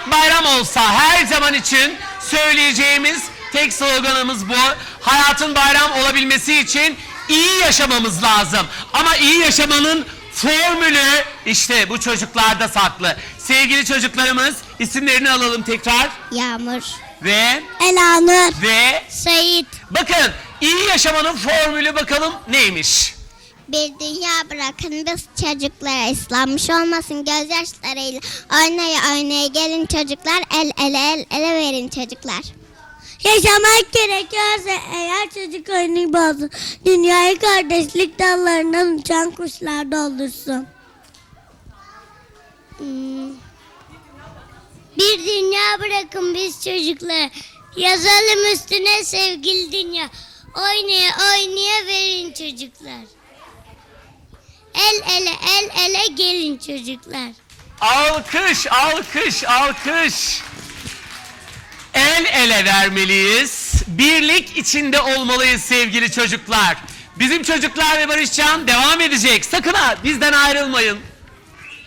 Hayat bayram olsa her zaman için söyleyeceğimiz tek sloganımız bu. Hayatın bayram olabilmesi için iyi yaşamamız lazım. Ama iyi yaşamanın formülü işte bu çocuklarda saklı. Sevgili çocuklarımız isimlerini alalım tekrar. Yağmur. Ve Elanur. ve Sait. bakın iyi yaşamanın formülü bakalım neymiş? Bir dünya bırakın biz çocuklara ıslanmış olmasın gözyaşlarıyla oynaya oynaya gelin çocuklar el ele el ele verin çocuklar. Yaşamak gerekiyorsa eğer çocuk oyunu bozsun dünyayı kardeşlik dallarından uçan kuşlar doldursun. Hmm. Bir dünya bırakın biz çocuklara yazalım üstüne sevgili dünya oynaya oynaya verin çocuklar. El ele el ele gelin çocuklar. Alkış, alkış, alkış. El ele vermeliyiz. Birlik içinde olmalıyız sevgili çocuklar. Bizim çocuklar ve Barışcan devam edecek. Sakın ha bizden ayrılmayın.